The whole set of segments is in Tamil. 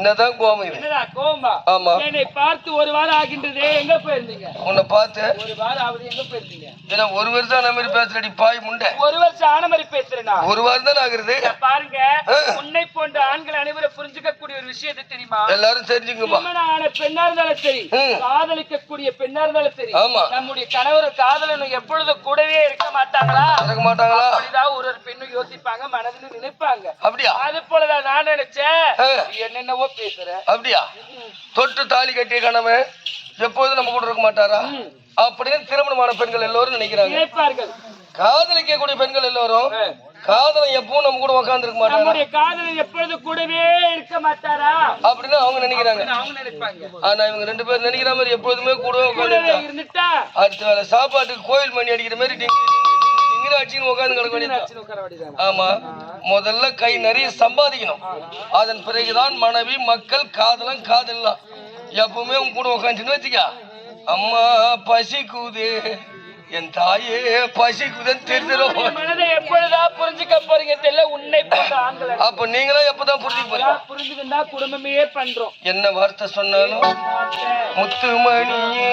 என்னதான் இது? என்னடா ஆமா. என்னை பார்த்து ஒரு வாரம் ஆகின்றது எங்க போயிருந்தீங்க? உன்னை பார்த்து? ஒரு வாரம் ஆகுது எங்க போயிருந்தீங்க? ஏன்னா ஒரு வருஷம் அந்த மாதிரி பேசுறடி பாய் முண்டை. ஒரு வருஷம் ஆன மாதிரி பேசுறேனா? ஒரு வாரம் தானே ஆகுறது? பாருங்க. உன்னை போன்ற ஆண்கள் அனைவரும் புரிஞ்சுக்கக்கூடிய ஒரு விஷயத்தை தெரியுமா? எல்லாரும் திருமணம் ஆன பெண்ணா இருந்தாலும் சரி ம். காதலிக்கக்கூடிய பெண்ணா இருந்தாலும் சரி ஆமா. நம்முடைய கணவர் காதலனும் எப்பொழுதும் கூடவே இருக்க மாட்டாங்களா? இறக்க மாட்டாங்களா? அப்படிதான் ஒரு ஒரு பெண்ணும் யோசிப்பாங்க மனதில் நினைப்பாங்க. அப்படியா? அது போலதான் நான் நினைச்சேன். என்னென்னவோ அப்படியா? தொட்டு தாலி கட்டிய கணவன் எப்போதும் நம்ம கூட இருக்க மாட்டாரா. அப்படின்னு திருமணமான பெண்கள் எல்லாரும் நினைக்கிறாங்க. நினைப்பார்கள். காதலிக்கக்கூடிய பெண்கள் எல்லாரும் ஆ. காதலன் எப்பவும் நம்ம கூட உட்கார்ந்து இருக்க நம்முடைய காதலன் எப்பொழுது கூடவே இருக்க மாட்டாரா? அப்படின்னு அவங்க நினைக்கிறாங்க. ஆனா இவங்க ரெண்டு பேரும் நினைக்கிற மாதிரி கூடவே கூடவே உட்காந்து இருந்துட்டா? அடுத்த வேலை சாப்பாட்டுக்கு கோயில் மணி அடிக்கிற மாதிரி உட்காந்து கிடக்க வேண்டியது. ஆமா. முதல்ல கை நிறைய சம்பாதிக்கணும். அதன் பிறகுதான் மனைவி மக்கள் காதலன் காதலாம் எப்பவுமே உன் கூட உட்காந்துன்னு வச்சுக்க. அம்மா பசிக்குது. என் தாயே பசிக்குதுன்னு தெரிஞ்சிடும் உன்னுடைய மனதை எப்பொழுதா புரிஞ்சுக்க போறீங்க தெரியல உன்னை அப்ப நீங்களும் எப்பதான் புரிஞ்சுக்க போறீங்க? குடும்பமே பண்றோம். என்ன வார்த்தை சொன்னாலும்? முத்துமணியே.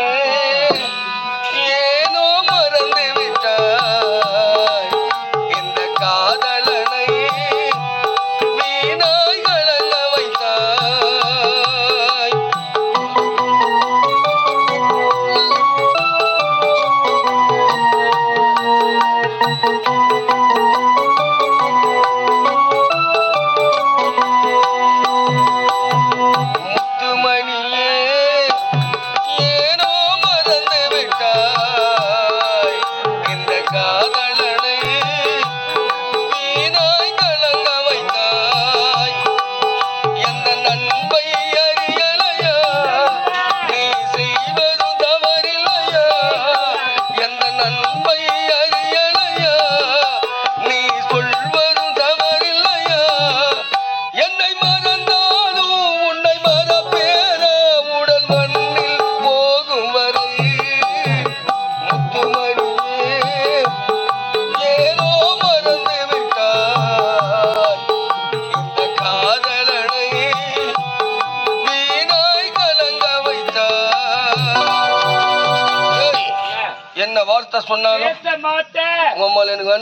வார்த்தை சொன்னாலும் பேச மாட்டேன். உங்க அம்மால எனக்கு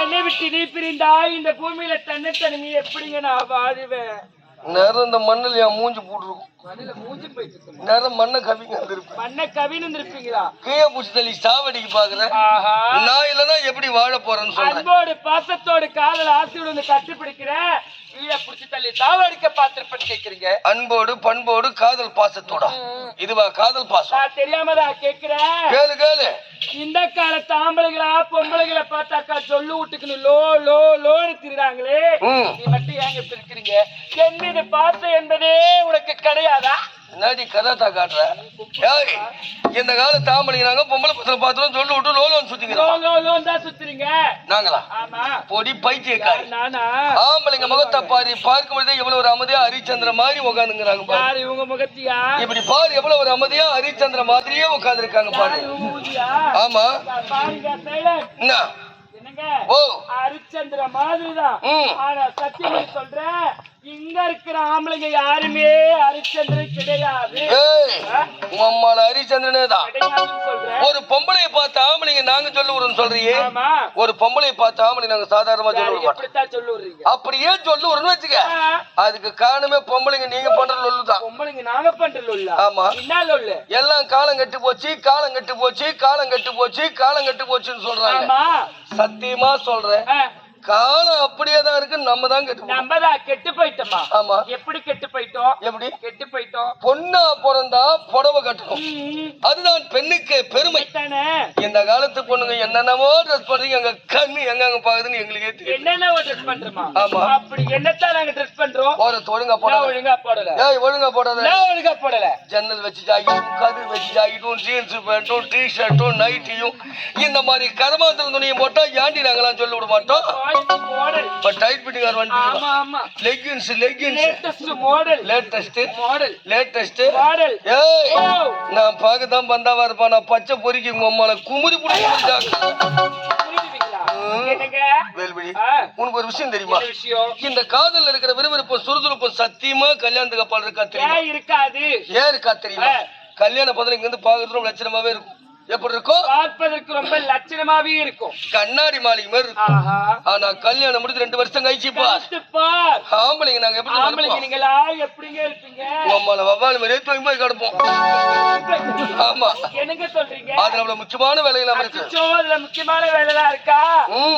என்னை விட்டு நீ பிரிந்தா இந்த பூமியில தன்னை தனிமை எப்படிங்க நான் வாழுவேன்? நேரம் இந்த மண்ணில் என் மூஞ்சி போட்டுருக்கும். நேரம் மண்ணை கவிங்க வந்திருப்பேன் மண்ணை கவின்னு இருப்பீங்களா கீழே பூச்சி தள்ளி சாவடிக்கு பாக்குறேன் நான் இல்லைன்னா எப்படி வாழ போறேன்னு சொல்றேன். அன்போடு பாசத்தோடு காதல் ஆசையோடு வந்து கட்டிப்பிடிக்கிற கீழே புடிச்சு தள்ளி தாவடிக்க பாத்திரப்பட்டு கேக்குறீங்க அன்போடு பண்போடு காதல் பாசத்தோட. இதுவா காதல் பாசம். நான் தெரியாம தான் கேக்குறேன் கேளு கேளு. இந்த காலத்து ஆம்பளைகளா பொம்பளைகளை பார்த்தாக்கா சொல்லு விட்டுக்கணு லோ லோ லோன்னு திரிறாங்களே. இப்படி இருக்கிறீங்க என் மீது பாசம் என்பதே உனக்கு கிடையாதா? என்னடி கதாத்தா காட்டுற? ஏய் இந்த கால தாமலிங்கிறாங்க பொம்பளை பசங்க பார்த்தோம் சொல்லி விட்டு லோலோன்னு லோ சுத்திக்கிறோம் தான் சுத்துறீங்க. நாங்களா? பொடி பைத்தியக்காரி. ஆம்பளைங்க முகத்தை பாரு பார்க்கும் பொழுதே எவ்வளவு ஒரு அமைதியா ஹரிச்சந்திர மாதிரி உட்காந்துங்கிறாங்க பாரு. இவங்க முகத்தியா? இப்படி பாரு எவ்வளவு ஒரு அமைதியா ஹரிச்சந்திர மாதிரியே பாரு. ஊதியா ஆமா. என்ன? என்னங்க? ஓ. ஹரிச்சந்திர மாதிரிதான். ஆனா சத்தியமா சொல்றேன் இங்க இருக்கிற ஆம்பளைங்க யாருமே ஹரிச்சந்திரன் கிடையாது. அம்மால ஹரிச்சந்திரனே தான். ஒரு பொம்பளைய பார்த்து ஆம்பளைங்க நாங்க சொல்லு விடுறோம் சொல்றியே. ஆமா. ஒரு பொம்பளைய பார்த்து ஆம்பளை நாங்க சாதாரணமா சொல்லு யாரு விட மாட்டோம் எப்படித்தான் சொல்லுறீங்க அப்படியே சொல்லு விடுறோம்னு வச்சுக்க அதுக்கு காரணமே பொம்பளைங்க நீங்க பண்ற லொல்லு தான். பொம்பளைங்க நாங்க பண்றோம்ல ஆமா. என்ன எல்லாம் காலம் கெட்டு போச்சு காலம் கெட்டு போச்சு காலம் கெட்டு போச்சு காலம் கெட்டு போச்சுன்னு சொல்றாங்க. சத்தியமா சொல்றேன். காலம் அப்படியே தான் இருக்கு நம்ம தான் கெட்டு. நம்ம தான் கெட்டு போயிட்டோமா? ஆமா. எப்படி கெட்டு போயிட்டோம்? எப்படி? கெட்டு போயிட்டோம். பொண்ணா பிறந்தா புடவை கட்டணும். அதுதான் பெண்ணுக்கு பெருமை. இந்த காலத்து பொண்ணுங்க என்னென்னவோ ட்ரெஸ் பண்றீங்க எங்க கண்ணு எங்க அங்க பாக்குதுன்னு எங்களுக்கே தெரியும். என்னென்ன ட்ரெஸ் பண்றோமா? ஆமா. அப்படி என்னத்தான் நாங்க ட்ரெஸ் பண்றோம்? போறது ஒழுங்கா போடாத. ஒழுங்கா போடல. ஏய் ஒழுங்கா போடாத. நான் ஒழுங்கா போடல. ஜன்னல் வச்சு ஜாக்கெட்டும் கதிர் வச்சு ஜாக்கெட்டும் ஜீன்ஸ் பேண்ட்டும் டி ஷர்ட்டும் நைட்டியும் இந்த மாதிரி கரமாத்திரம் துணியை போட்டா ஏண்டி நாங்களாம் சொல்ல விட மாட்டோம்? இப்ப டைட் பிட்டிங்கார் வந்து ஆமா ஆமா. Leggings leggings latest model latest model latest model ஏய் ஓ நான் பார்க்க தான் பந்தாவா இருப்பான். நான் பச்சை பொறுக்கி உங்க அம்மால குமுறி புடிச்சு உனக்கு ஒரு விஷயம் தெரியுமா? இந்த காதல்ல இருக்கிற விறுவிறுப்பும் சுறுசுறுப்பும் சத்தியமா கல்யாணத்துக்கு அப்பால் இருக்கா தெரியுமா? ஏன் இருக்காது? ஏன் இருக்கா தெரியுமா. கல்யாண பதில் இங்க இருந்து பாக்குறது ரொம்ப லட்சணமாவே இருக்கும். எப்படி இருக்கும்? பார்ப்பதற்கு ரொம்ப லட்சணமாவே இருக்கும். கண்ணாடி மாளிகை மாதிரி இருக்கும். ஆனா கல்யாணம் முடிஞ்சு ரெண்டு வருஷம் கழிச்சு பார். ஆம்பளைங்க நாங்க எப்படி ஆம்பளைங்க நீங்களா? எப்படிங்க இருப்பீங்க? உம்மால வவ்வால் மாதிரியே தூங்கி போய் கிடப்போம். ஆமா. என்னங்க சொல்றீங்க? அதுல அவ்வளவு முக்கியமான வேலையெல்லாம் இருக்கு. அதுல முக்கியமான வேலைலாம் இருக்கா.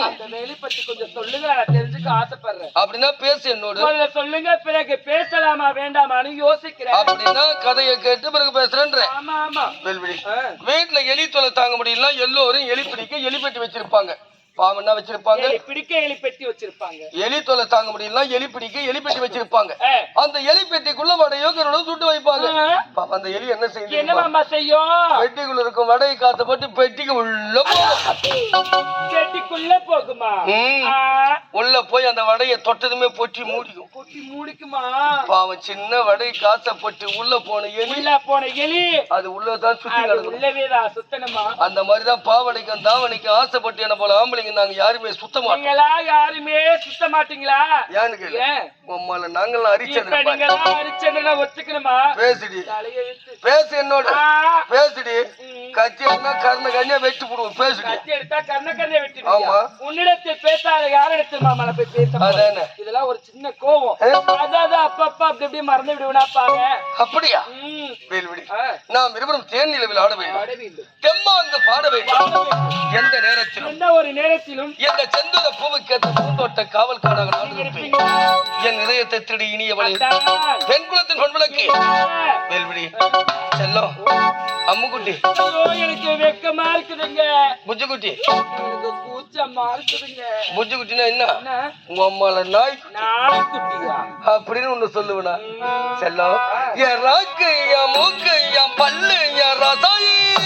அந்த வேலை பத்தி கொஞ்சம் சொல்லுங்க நான் தெரிஞ்சுக்க ஆசைப்படுறேன். அப்படின்னா பேசு என்னோடு. முதல்ல சொல்லுங்க பிறகு பேசலாமா வேண்டாமான்னு யோசிக்கிறேன். அப்படின்னா கதையை கேட்டு பிறகு பேசுறேன்ற ஆமா ஆமா. வீட்டுல எலி தொலை தாங்க முடியலன்னா எல்லோரும் எலி பிடிக்க எலி பெட்டி வச்சிருப்பாங்க. பாவம் என்ன வச்சிருப்பாங்க? எலி பிடிக்க எலி பெட்டி வச்சிருப்பாங்க. எலி தொலை தாங்க முடியல எலி பிடிக்க எலி பெட்டி வச்சிருப்பாங்க. அந்த எலி பெட்டிக்குள்ள வடையோ கருடோ சுட்டு வைப்பாங்க. பாவம் அந்த எலி என்ன செய்யுது என்ன? மாமா செய்யும் பெட்டிக்குள்ள இருக்கும் வடையை காத்து போட்டு பெட்டிக்கு உள்ள போகும். பெட்டிக்குள்ள போகுமா? உள்ள போய் அந்த வடையை தொட்டதுமே பொட்டி மூடிக்கும் குட்டி மூடிக்குமா? பாவம் சின்ன வடை காசை போட்டு உள்ள போன எலி. உள்ள போன எலி. அது உள்ளதான் சுத்தி நடக்கும் உள்ளவேதான் சுத்தணுமா? அந்த மாதிரிதான் பாவடைக்கும் தாவணிக்கும் ஆசைப்பட்டு என்ன போல ஆம்பளைங்க நாங்க யாருமே சுத்த மாட்டோம் யாருமே சுத்த மாட்டீங்களா ஏன்னு கேளு. உம்மால நாங்கெல்லாம் அரிச்சது அரிச்சதுன்னா ஒத்துக்கணுமா? பேசுடி. பேசு என்னோட. பேசுடி. கர்ண கண்ணியா வெட்டி போடுவோம் பேசுடி கத்தி எடுத்தா கண்ணை ஆமா. உன்னிடத்தில் பேசாத போய் பேச போறேன்? அதானே இதெல்லாம் ஒரு சின்ன கோவம். ஏ? அதாவது அப்பப்ப அப்படி அப்படியே மறந்து விடுவனா பாங்க அப்படியா. வேல்விடி நாம் இருவரும் தேன் நிலவில் ஆட வேண்டும். பாட வேண்டும். எந்த நேரத்திலும் எந்த ஒரு நேரத்திலும் இந்த செந்துல பூவுக்கேற்ற பூந்தோட்ட இருப்பீங்க. என் இதயத்தை திருடி இனியவளே. பெண் குலத்தின் பொன்விளக்கு வேல்விடி செல்லம் அம்முக்குட்டி எனக்கு வெக்கமா இருக்குதுங்க. புஜ்ஜுக்குட்டி எனக்கு கூச்சமா இருக்குதுங்க. புஜ்ஜுக்குட்டினா என்ன? உங்க அம்மால நாய் நாய்க்குட்டியா? அப்படின்னு ஒண்ணு சொல்லுவேனா. செல்லம் என் ராக்கு என் மூக்கு என் பல்லு என் ரசாயி.